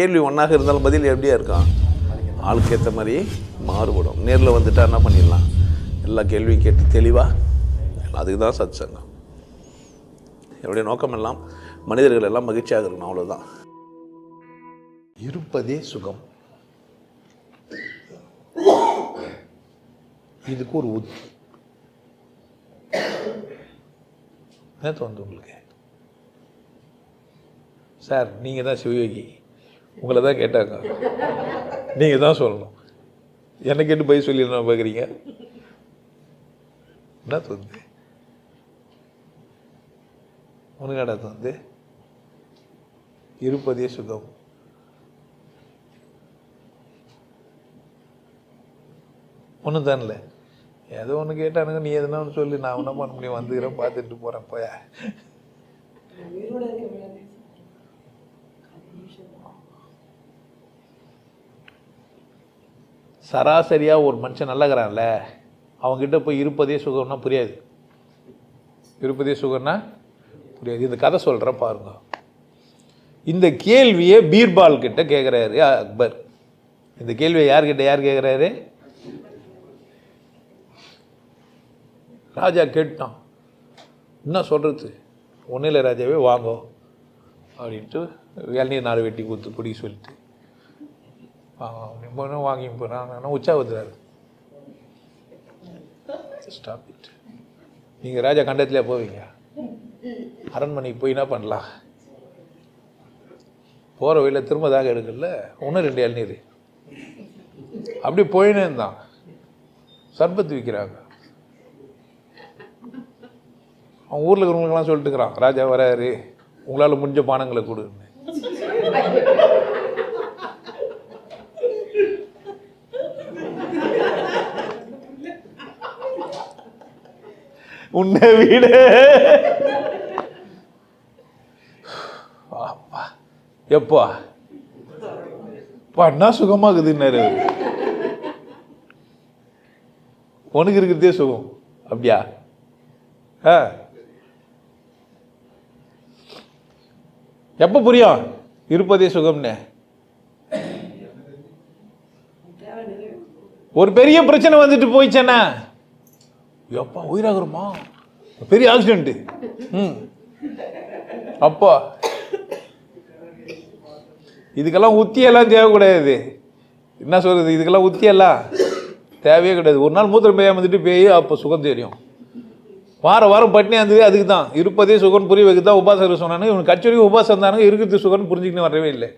கேள்வி ஒன்றாக இருந்தாலும் பதில் எப்படியா இருக்கான் ஆளுக்கு ஏற்ற மாதிரி மாறுபடும். நேரில் வந்துட்டா என்ன பண்ணிடலாம்? எல்லா கேள்வியும் கேட்டு தெளிவாக அதுக்கு தான் சத் சங்கம் என்னுடைய நோக்கம் எல்லாம் மனிதர்கள் எல்லாம் மகிழ்ச்சியாக இருக்கணும் அவ்வளோதான் இருப்பதே சுகம். இதுக்கு ஒரு உத் என்ன தோணுது உங்களுக்கு? சார் நீங்கள் தான் சிவயோகி. உங்களை தான் கேட்டாங்க. நீங்கள் தான் சொல்லணும். என்ன கேட்டு போய் என்ன பார்க்குறீங்க என்ன தோணுது? உனக்கு என்ன இருப்பதே சுகம். ஒன்றும் தானல ஏதோ ஒன்று கேட்டானுங்க நீ எதுனா ஒன்று சொல்லி நான் என்ன பண்ண முடியும். வந்துக்கிறேன் பார்த்துட்டு போகிறேன் போயா. சராசரியாக ஒரு மனுஷன் நல்லகிறான்ல அவங்ககிட்ட போய் இருப்பதே சுகம்னா புரியாது. இருப்பதே சுகம்னா புரியாது. இந்த கதை சொல்கிறேன் பாருங்க. இந்த கேள்வியை பீர்பால் கிட்ட கேட்குறாரு அக்பர். இந்த கேள்வியை யார்கிட்ட யார் கேட்குறாரு ராஜா கேட்டான் என்ன சொல்கிறது ஒன்றும் இல்லை ராஜாவே வாங்கோ. அப்படின்ட்டு இளநீர் நாடு வெட்டி கொடுத்து குடிக்க சொல்லிட்டு. வாங்க போனால் வாங்கி போகிறாங்க உற்சாகத்துறாரு ஸ்டாப் இட் நீங்கள் ராஜா கண்டத்திலே போவீங்க. அரண்மனைக்கு போய் என்ன பண்ணலாம்? போகிற வழியில் திரும்ப தாக எடுக்கல. ஒன்று ரெண்டு இளநீர். அப்படி போயினே இருந்தான். சர்பத்து விற்கிறாங்க அவன் ஊரில் இருக்கிறவங்களுக்கெல்லாம் சொல்லிட்டுக்கிறான் ராஜா வராரு. உங்களால் முடிஞ்ச பானங்களை கொடுன்னு. உன்னை வீடு. அப்பா. எப்பா? அப்பா என்ன சுகமாகுதுன்னாரு உனக்கு இருக்கிறதே சுகம். அப்படியா? ஆ. எப்போ புரியும்? இருப்பதே சுகம்னு. ஒரு பெரிய பிரச்சனை வந்துட்டு போயிச்சேன்னா எப்பா உயிராகிறோமா பெரிய ஆக்சிடென்ட்டு ம். அப்பா. இதுக்கெல்லாம் உத்தியெல்லாம் தேவைக்கூடாது என்ன சொல்கிறது இதுக்கெல்லாம் உத்தியெல்லாம் தேவையே கிடையாது. ஒரு நாள் மூத்திரம் பெய்யாம வந்துட்டு பேய் அப்போ சுகம் தெரியும். வாரம் வாரம் பட்னி இருந்தது அதுக்கு தான். இருப்பதே சுகன் புரிய வைக்க தான் உபாசகர் சொன்னாங்க இவனுக்கு கட்சி வரைக்கும் உபாசம் இருந்தானுங்க இருக்கிறது சுகன் புரிஞ்சுக்கின்னு வரவே இல்லை.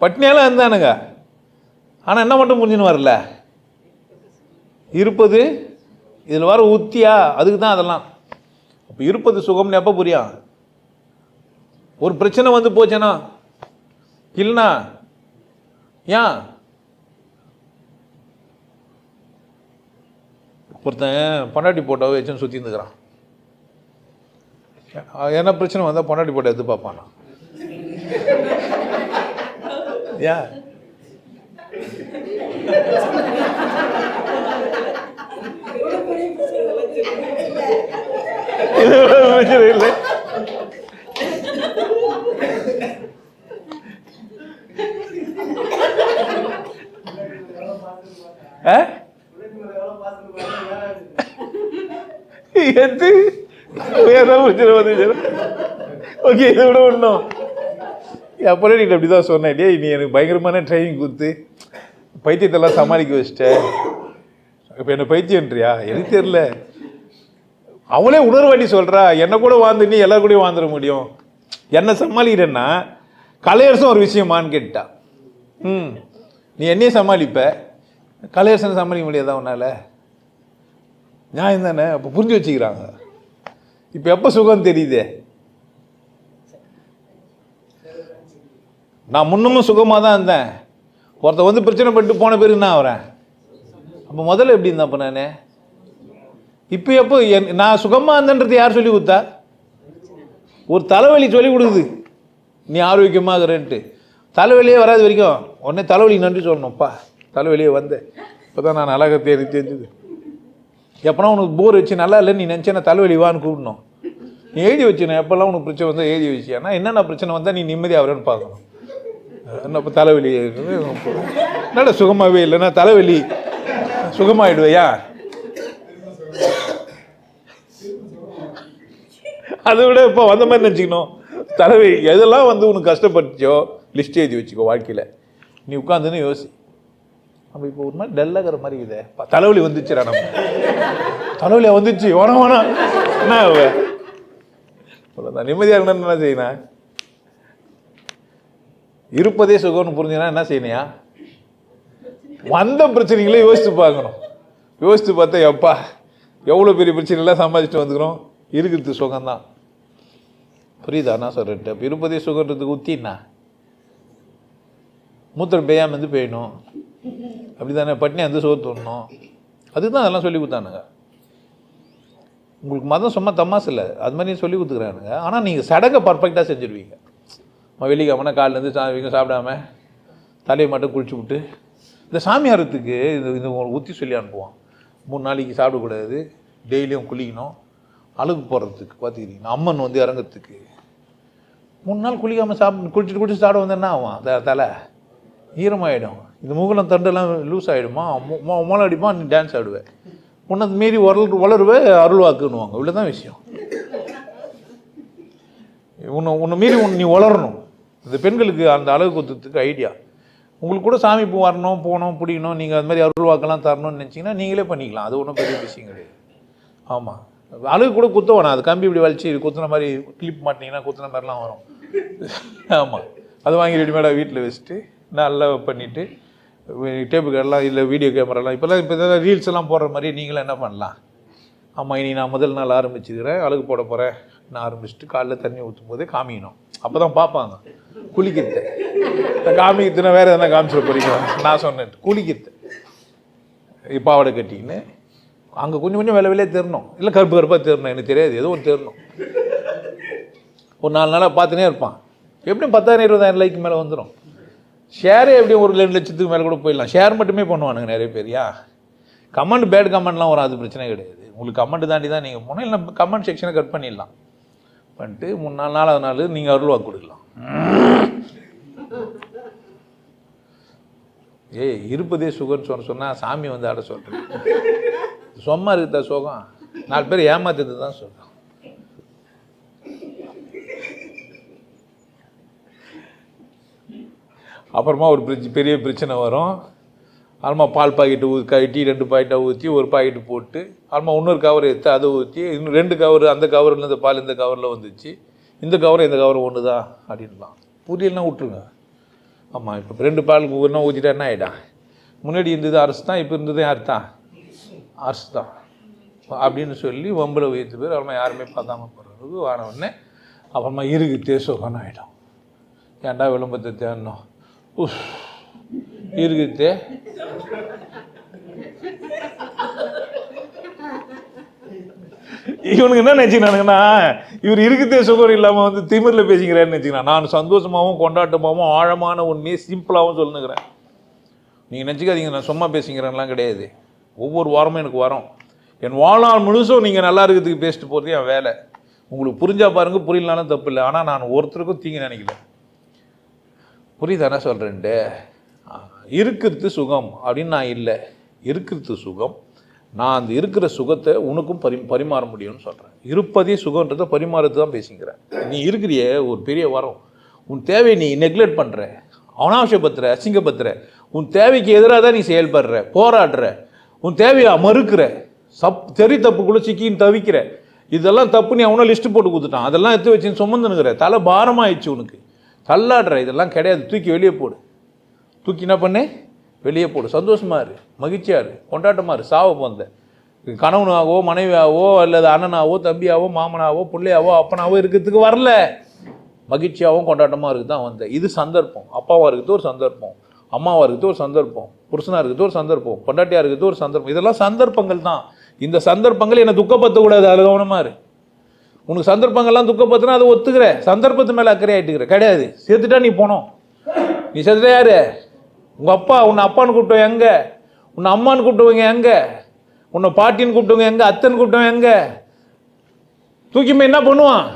பட்னியாலாம் இருந்தானுங்க. ஆனால் என்ன மட்டும் புரிஞ்சுன்னு வரல? இருப்பது இதில் வர உத்தியா அதுக்கு தான் அதெல்லாம். அப்போ இருப்பது சுகம்னு எப்போ புரியா? ஒரு பிரச்சனை வந்து போச்சேன்னா இல்லைண்ணா ஏன்? ஒருத்தன் பொண்டாட்டி போட்டோவை வச்சுன்னு சுற்றி இருந்துக்கிறான் என்ன பிரச்சனை வந்தால் பொண்டாட்டி போட்டோ எடுத்து பார்ப்பானா? ஏன்? ஒரு இல்லை. எது? வேற பிரச்சனை வந்துச்சு ஓகே இதை விட ஒன்றும் அப்புறம் நீ அப்படி தான் சொன்னேன் டேய் நீ எனக்கு பயங்கரமான ட்ரைனிங் கொடுத்து பைத்தியத்தெல்லாம் சமாளிக்க வச்சிட்ட. இப்போ என்ன பைத்தியன்றியா எனக்கு தெரியல. அவளே உணர்வாண்டி சொல்கிறா என்னை கூட வாழ்ந்து நீ எல்லாரும் கூடயும் வாழ்ந்துட முடியும். என்னை சமாளிக்கிறேன்னா கலையரசும் ஒரு விஷயமான்னு கேட்டா ம் நீ என்னையும் சமாளிப்ப? கலையரசனை சமாளிக்க முடியாதா உன்னால்? நியாயம் தானே அப்போ புரிஞ்சு வச்சுக்கிறாங்க. இப்போ எப்போ சுகம் தெரியுதே? நான் முன்னமும் சுகமாக தான் இருந்தேன். ஒருத்தன் வந்து பிரச்சனை பண்ணிட்டு போன பிறகு நான் வரேன். அப்போ முதல்ல எப்படி இருந்தேன் அப்போ நான்? இப்போ எப்போ என் நான் சுகமாக இருந்தேன்றது யார் சொல்லி கொடுத்தா? ஒரு தலைவலி சொல்லி கொடுக்குது. நீ ஆரோக்கியமாக இருக்கிறேன்ட்டு. தலைவலியே வராது வரைக்கும். உடனே தலைவலி நன்றி சொல்லணும்ப்பா. தலைவலியே வந்தேன் இப்போ தான் நான் அழகாக தேடி தெரிஞ்சுது. எப்போனா உனக்கு போர் வச்சு நல்லா இல்லை நீ நினச்சேன்னா தலைவலி வான்னு கூப்பிடணும். நீ எழுதி வச்சுனேன் எப்போல்லாம் உனக்கு பிரச்சனை வந்தால் எழுதி வச்சியானா? என்னென்ன பிரச்சனை வந்தால் நீ நிம்மதியாக வரேன்னு பார்க்கணும். என்ன இப்போ தலைவலி? என்னடா சுகமாகவே இல்லைன்னா தலைவலி? சுகமாயிடுவையா? அதை விட இப்போ வந்த மாதிரி நினச்சிக்கணும். தலைவலி எதெல்லாம் வந்து உனக்கு கஷ்டப்பட்டுச்சோ லிஸ்ட் எழுதி வச்சுக்கோ வாழ்க்கையில். நீ உட்காந்துன்னு யோசி. நம்ம இப்போ ஒரு மாதிரி டல்லாகிற மாதிரி இதே தலைவலி வந்துச்சுடா நம்ம. தலைவலி வந்துச்சு. வேணாம் வேணாம் என்ன அவ்வளோதான் நிம்மதியாக இருக்கணும்னு என்ன செய்யணும் இருப்பதே சுகம்னு புரிஞ்சுனா என்ன செய்யணையா வந்த பிரச்சனைகளே யோசித்து பார்க்கணும். யோசித்து பார்த்தா எப்பா எவ்வளோ பெரிய பிரச்சனைலாம் சமாளிச்சுட்டு வந்துக்கிறோம். இருக்கிறது சுகம்தான். புரியுதா? நான் சொல்கிறேன் இப்போ இருப்பதே சுகன்றதுக்கு உத்தின்னா மூத்திரம் பெய்யாமல் வந்து பெய்யணும் அப்படி தானே பட்னி வந்து சோறு அதுதான் அதெல்லாம் சொல்லி கொடுத்தானுங்க. உங்களுக்கு மதம் சும்மா தமாசு இல்லை. அது மாதிரி சொல்லி கொடுத்துக்கிறானுங்க. ஆனால் நீங்கள் சடங்கை பர்ஃபெக்டாக செஞ்சுருவீங்க. வெள்ளிக்கிழமனா காலிலேருந்து சாப்பிங்க சாப்பிடாம தலையை மட்டும் குளிச்சு விட்டு இந்த சாமியாரத்துக்கு இது இது ஒரு ஊற்றி சொல்லி அனுப்புவான். மூணு நாளைக்கு சாப்பிடக்கூடாது. டெய்லியும் குளிக்கணும். அழுகு போடுறதுக்கு பார்த்துக்கிறீங்கன்னா அம்மன் வந்து இறங்குறதுக்கு. மூணு நாள் குளிக்காமல் சாப் குளிச்சுட்டு குளிச்சு சாப்பிட வந்து என்ன ஆகும் த- தலை ஈரமாயிடும். இந்த மூகலம் தண்டெல்லாம் லூஸ் ஆகிடுமா மோ மோளம் அடிப்பா நீ டான்ஸ் ஆடுவேன் உன்னை மீறி உரல் வளருவே அருள்வாக்குன்னுவாங்க. இவ்வளோ தான் விஷயம். உன்னை உன்னை மீறி உன் நீ வளரணும் இந்த பெண்களுக்கு அந்த அழகு குத்துறதுக்கு ஐடியா உங்களுக்கு கூட சாமி பூ வரணும் போகணும் பிடிக்கணும். நீங்கள் அது மாதிரி அருள்வாக்கெல்லாம் தரணும்னு நினச்சிங்கன்னா நீங்களே பண்ணிக்கலாம். அது ஒன்றும் பெரிய விஷயம் கிடையாது. ஆமாம் அழகு கூட குத்த வேணாம் அது கம்பி இப்படி வலிச்சு குத்துன மாதிரி கிளிப் மாட்டினீங்கன்னா குத்துன மாதிரிலாம் வரும். ஆமாம் அது வாங்கி ரெடிமேடாக வீட்டில் வச்சுட்டு நல்லா பண்ணிவிட்டு டேப்பு கார்டெலாம் இல்லை வீடியோ கேமராலாம் இப்போல்லாம் இப்போ இதெல்லாம் ரீல்ஸ் எல்லாம் போடுற மாதிரி நீங்களும் என்ன பண்ணலாம்? ஆமாம் இனி நான் முதல் நாள் ஆரம்பிச்சுக்கிறேன் அழகு போட போகிறேன் நான் ஆரம்பிச்சுட்டு காலைல தண்ணி ஊற்றும் போதே காமிக்கணும். அப்போ தான் பார்ப்பாங்க. குளிக்கிறது இந்த காமிக்கிறதுனா வேறு எதனா காமிச்சிட போகிறீங்க நான் சொன்னேன். குளிக்கிறது பாவாடை கட்டிக்கின்னு. அங்கே கொஞ்சம் கொஞ்சம் வேலை விலையே தெரணும் இல்லை கருப்பு கருப்பாக தெரணும் எனக்கு தெரியாது. ஏதோ ஒன்று தெரிணும் ஒரு நாலு நாளாக பார்த்துனே இருப்பான். எப்படியும் பத்தாயிரம் இருபதாயிரம் லைக் மேலே வந்துடும் ஷேரே எப்படியும் ஒரு ரெண்டு லட்சத்துக்கு மேலே கூட போயிடலாம். ஷேர் மட்டுமே பண்ணுவானுங்க நிறைய பேரியா கமெண்ட் பேட் கமெண்ட்லாம் வரும் அது பிரச்சனை கிடையாது. உங்களுக்கு கமெண்ட் தாண்டி தான் நீங்கள் போனால் இல்லை கமெண்ட் செக்ஷனை கட் பண்ணிடலாம். பண்ணிட்டு மூணு நாலு நாலாவது நாள் நீங்கள் அருள்வாக்கு கொடுக்கலாம். ஏய் இருப்பதே சுகம்னு சொன்ன சொன்னால் சாமி வந்து ஆட சொல்கிறேன் சும்மா இருக்குதா சுகம்? நாலு பேர் ஏமாத்துறது தான் சொல்கிறேன் அப்புறமா ஒரு பிரிட்ஜ் பெரிய பிரச்சனை வரும். அப்புறமா பால் பாக்கெட்டு ஊ கட்டி ரெண்டு பாக்கெட்டாக ஊற்றி ஒரு பாக்கெட்டு போட்டு அப்புறமா இன்னொரு கவர் எடுத்து அதை ஊற்றி இன்னும் ரெண்டு கவர் அந்த கவரில் இந்த பால் இந்த கவரில் வந்துச்சு. இந்த கவர் இந்த கவர் ஒன்று தான் அப்படின்லாம் புரியலன்னா விட்ருங்க ஆமாம் இப்போ ரெண்டு பாலுக்கு ஒன்றா ஊற்றிட்டா என்ன ஆகிடும் முன்னாடி இருந்தது அரசு தான் இப்போ இருந்தது யார் தான்? அரசு தான். அப்படின்னு சொல்லி வம்பில் உயர்த்து பேர் அப்புறமா யாருமே பார்க்காம போகிறதுக்கு வான உடனே அப்புறமா இருக்கு தேசோகன்னு ஆகிடும் ஏன்டா விளம்பரத்தை தேடணும்? இருக்குதே இவனுக்கு என்ன நினச்சிக்கிறானுங்கன்னா இவர் இருக்குதே சுகர் இல்லாமல் வந்து திமிரில் பேசிக்கிறேன்னு நினச்சிக்கிறான் நான் சந்தோஷமாகவும் கொண்டாட்டமாகவும் ஆழமான உண்மையை சிம்பிளாகவும் சொல்லுங்கிறேன். நீங்கள் நினச்சிக்காதீங்க நான் சும்மா பேசிக்கிறேன்லாம் கிடையாது. ஒவ்வொரு வாரமும் எனக்கு வரும். என் வாழ்நாள் முழுசும் நீங்கள் நல்லா இருக்கிறதுக்கு பேசிட்டு போகிறது என் வேலை. உங்களுக்கு புரிஞ்சால் பாருங்க புரியலனாலும் தப்பு இல்லை. ஆனால் நான் ஒருத்தருக்கும் தீங்கு நினைக்கல. புரியுதானே சொல்கிறேன் சொல்கிறேன்ட்டு இருக்கிறது சுகம் அப்படின்னு நான் இல்லை. இருக்கிறது சுகம். நான் அந்த இருக்கிற சுகத்தை உனக்கும் பரி பரிமாற முடியும்னு சொல்கிறேன் இருப்பதே சுகன்றதை பரிமாறது தான் பேசிக்கிறேன். நீ இருக்கிறிய ஒரு பெரிய வரம். உன் தேவையை நீ நெக்லெக்ட் பண்ணுற அனாவசியப்படுத்துற அசிங்கப்படுத்துகிற உன் தேவைக்கு எதிராக தான் நீ செயல்படுற போராடுற. உன் தேவையை மறுக்கிற. சப் தெரி தப்புக்குள்ளே சிக்கின்னு தவிக்கிற. இதெல்லாம் தப்பு நீ அவனை லிஸ்ட்டு போட்டு கொடுத்துட்டான். அதெல்லாம் எடுத்து வச்சுன்னு சுமந்துனுங்கிற தலை பாரமாயிடுச்சு உனக்கு. தள்ளாடுற இதெல்லாம் கிடையாது. தூக்கி வெளியே போடு. தூக்கி என்ன பண்ணு? வெளியே போடு. சந்தோஷமாக இரு. மகிழ்ச்சியாக இரு. கொண்டாட்டமாக இரு. சாவை போந்த. கணவனாகவோ மனைவியாகவோ அல்லது அண்ணனாவோ தம்பியாவோ மாமனாவோ பிள்ளையாவோ அப்பனாவோ இருக்கிறதுக்கு வரல. மகிழ்ச்சியாகவும் கொண்டாட்டமாக இருக்குது தான் வந்தேன் இது சந்தர்ப்பம். அப்பாவாக இருக்குது ஒரு சந்தர்ப்பம். அம்மாவாக இருக்குது ஒரு சந்தர்ப்பம். புருஷனாக இருக்குது ஒரு சந்தர்ப்பம். பொண்டாட்டியாக இருக்குது ஒரு சந்தர்ப்பம். இதெல்லாம் சந்தர்ப்பங்கள் தான். இந்த சந்தர்ப்பங்கள் என்னை துக்கப்படுத்தக்கூடாது. அது கவனமாக இரு. உனக்கு சந்தர்ப்பங்கள்லாம் துக்கப்படுத்தினா அதை ஒத்துக்கிற. சந்தர்ப்பத்து மேலே அக்கறை ஆகிட்டுக்கிற கிடையாது. சேர்த்துட்டா நீ போனோம். நீ செத்துட்ட யார்? உங்கள் அப்பா உன்னை அப்பான்னு கூப்பிட்டவங்க எங்கே? உன்னை அம்மான்னு கூப்பிட்டவங்க எங்கே? உன்னை பாட்டின்னு கூப்பிட்டவங்க எங்கே? அத்தன்னு கூப்பிட்டவங்க எங்கே? தூக்கிமே என்ன பண்ணுவான்?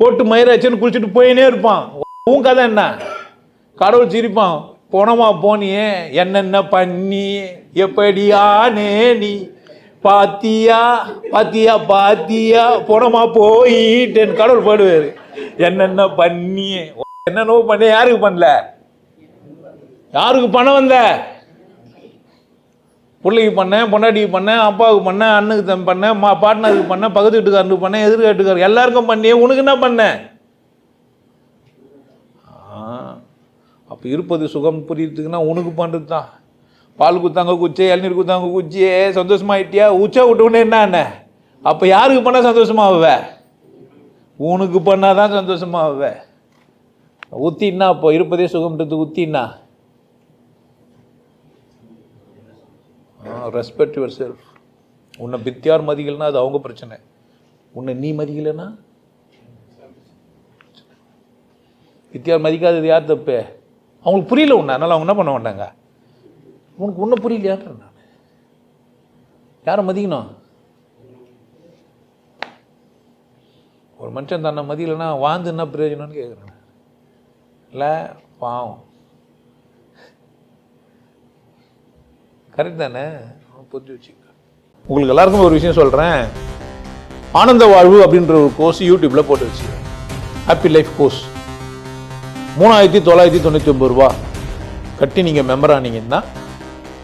போட்டு மயிராச்சுன்னு குளிச்சுட்டு போயினே இருப்பான். உன் கதை என்ன? கடவுள் சிரிப்பான். போனமா போனியே? என்னென்ன பண்ணி? எப்படியானே நீ? பாத்தியா பாத்தியா பாத்தியா புறமா போயிட்டேன் கடவுள் பாடுவார். என்னென்ன பண்ணி என்னென்னவோ பண்ண யாருக்கு பண்ணல? யாருக்கு பணம் வந்த? பிள்ளைக்கு பண்ணேன் பொண்டாட்டிக்கு பண்ணேன் அப்பாவுக்கு பண்ணேன் அண்ணுக்கு தம் பண்ணேன் மா பார்ட்னருக்கு பண்ணேன் பக்கத்து வீட்டுக்காரனுக்கு பண்ணேன் எதிர்காட்டுக்கார் எல்லாருக்கும் பண்ணியே உனக்கு என்ன பண்ணேன் அப்போ இருப்பது சுகம் புரியுறதுக்குன்னா உனக்கு பண்ணுறது தான் பால் குத்தாங்க குச்சி இளநீர் குத்தாங்க குச்சியே சந்தோஷமாயிட்டியா? உச்சா விட்டவுடனே என்ன என்ன அப்போ யாருக்கு பண்ணால் சந்தோஷமாவ உனக்கு பண்ணால் தான் சந்தோஷமாவ ஊத்தின்னா அப்போ? இருப்பதே சுகம்ன்றது ஊத்தின்னா ரெஸ்பெக்ட் யுவர் செல்ஃப் உன்னை பித்தியார் மதிக்கலைன்னா அது அவங்க பிரச்சனை. உன்னை நீ மதிக்கலைன்னா? பித்தியார் மதிக்காதது யார் தப்பு? அவங்களுக்கு புரியல உன்னை. அதனால் அவங்க என்ன பண்ண மாட்டாங்க? உனக்கு ஒன்றும் புரியலையான்ற நான். யாரை மதிக்கணும்? ஒரு மனுஷன் தன்னை மதியலைன்னா வாழ்ந்து என்ன பிரயோஜனம்னு கேட்குறேன் இல்லை பாவம். கரெக்ட் தானே? புரிஞ்சு வச்சுக்க. உங்களுக்கு எல்லாருக்கும் ஒரு விஷயம் சொல்கிறேன் ஆனந்த வாழ்வு அப்படின்ற ஒரு கோர்ஸ் யூடியூப்பில் போட்டு வச்சு ஹாப்பி லைஃப் கோர்ஸ் மூணாயிரத்தி தொள்ளாயிரத்தி தொண்ணூற்றி ஒம்பது ரூபா. கட்டி நீங்கள் மெம்பர் ஆனீங்கன்னா